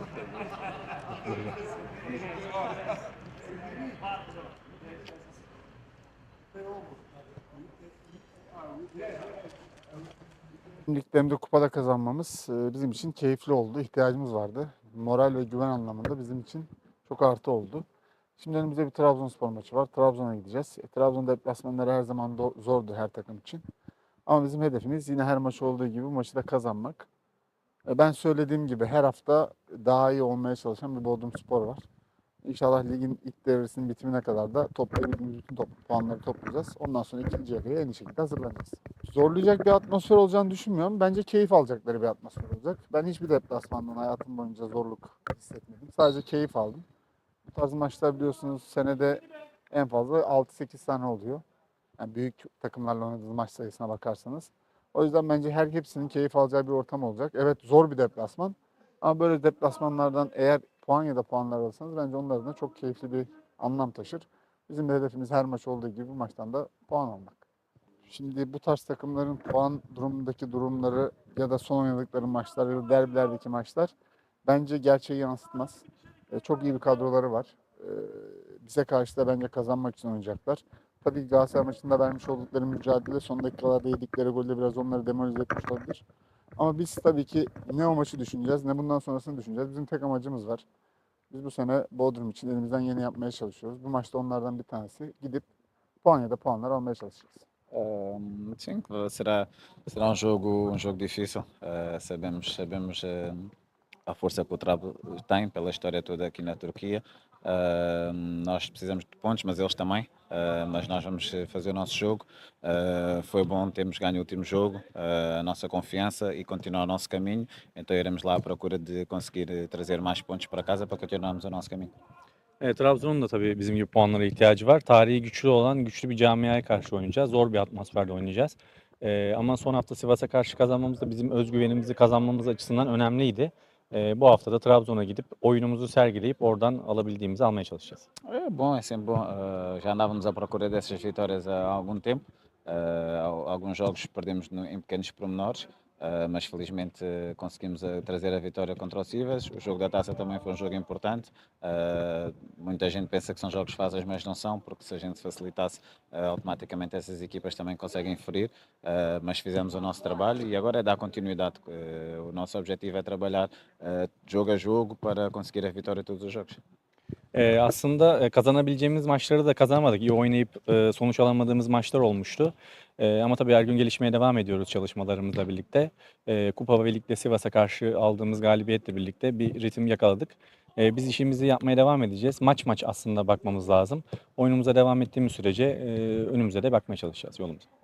başarılı. Liglerimde kupada kazanmamız e, bizim için keyifli oldu. İhtiyacımız vardı. Moral ve güven anlamında bizim için çok artı oldu. Şimdi önümüzde bir Trabzonspor maçı var. Trabzon'a gideceğiz. E, Trabzon deplasmanları her zaman zordur her takım için. Ama bizim hedefimiz yine her maç olduğu gibi maçı da kazanmak. E, ben söylediğim gibi her hafta daha iyi olmaya çalışan bir Bodrumspor var. İnşallah ligin ilk devresinin bitimine kadar da toplayabildiğimiz bütün top, puanları toplayacağız. Ondan sonra ikinci yarıya en iyi şekilde hazırlanacağız. Zorlayacak bir atmosfer olacağını düşünmüyorum. Bence keyif alacakları bir atmosfer olacak. Ben hiçbir deplasmandan hayatım boyunca zorluk hissetmedim. Sadece keyif aldım. Bu tarz maçlar biliyorsunuz senede en fazla 6-8 tane oluyor. Yani büyük takımlarla oynadığınız maç sayısına bakarsanız. O yüzden bence her hepsinin keyif alacağı bir ortam olacak. Evet zor bir deplasman. Ama böyle deplasmanlardan eğer puan ya da puanlar alırsanız bence onlar adına çok keyifli bir anlam taşır. Bizim de hedefimiz her maç olduğu gibi bu maçtan da puan almak. Şimdi bu tarz takımların puan durumundaki durumları ya da son oynadıkları maçlar ya da derbilerdeki maçlar bence gerçeği yansıtmaz. E, çok iyi bir kadroları var. E, bize karşı da bence kazanmak için oynayacaklar. Tabii Galatasaray maçında vermiş oldukları mücadele son dakikalarda yedikleri golde biraz onları demoralize etmiş olabilir. Ama biz tabii ki ne o maçı düşüneceğiz ne bundan sonrasını düşüneceğiz. Bizim tek amacımız var. Biz bu sene Bodrum için elimizden yeni yapmaya çalışıyoruz. Bu maçta onlardan bir tanesi. Gidip puan ya da puanlar almaya çalışacağız. Ahm, sim, será, será um jogo, um jogo difícil. Ah, sabemos sabemos ah, a força que o Trabo tem pela história toda aqui na Turquia. Ah, nós precisamos de pontos, mas eles também. Ah, mas nós vamos fazer o nosso jogo. Ah, foi bom termos ganho o último jogo, ah, a nossa confiança e continuar o nosso caminho. Então iremos lá à procura de conseguir eh, trazer mais pontos para casa para continuarmos o nosso caminho. Evet, Trabzon'un da tabii bizim gibi puanlara ihtiyacı var. Tarihi güçlü olan güçlü bir camiaya karşı oynayacağız. Zor bir atmosferde oynayacağız. Ee, ama son hafta Sivas'a karşı kazanmamız da bizim özgüvenimizi kazanmamız açısından önemliydi. Ee, bu hafta da Trabzon'a gidip oyunumuzu sergileyip oradan alabildiğimizi almaya çalışacağız. É bom, é sempre bom. Ah, já andávamos à procura dessas vitórias há algum tempo. Al- alguns jogos perdemos no- em pequenos pormenores, ah, mas felizmente eh, conseguimos ah, trazer a vitória contra o Sivas. O jogo da taça também foi um jogo importante. Muita gente pensa que são jogos fáceis, mas não são, porque se a gente facilitasse, automaticamente essas equipas também conseguem ferir. Mas fizemos o nosso trabalho e agora é dar continuidade. O nosso objetivo é trabalhar jogo a jogo para conseguir a vitória em todos os jogos. Ee, aslında e, kazanabileceğimiz maçları da kazanamadık. İyi oynayıp e, sonuç alamadığımız maçlar olmuştu. E, ama tabii her gün gelişmeye devam ediyoruz çalışmalarımızla birlikte. E, Kupa ve Lig'de Sivas'a karşı aldığımız galibiyetle birlikte bir ritim yakaladık. E, biz işimizi yapmaya devam edeceğiz. Maç maç aslında bakmamız lazım. Oyunumuza devam ettiğimiz sürece e, önümüze de bakmaya çalışacağız yolumuza.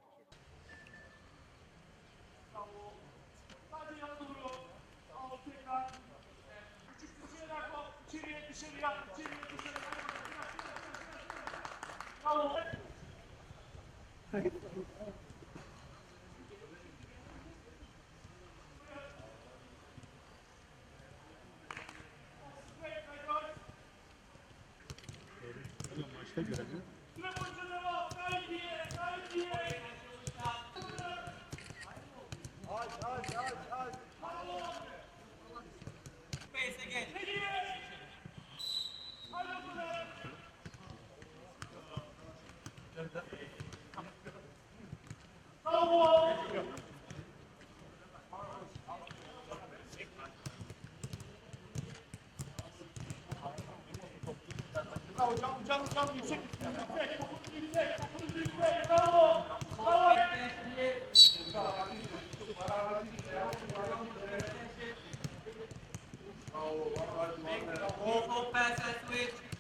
Maçta göreceğiz. Full pass, I switch.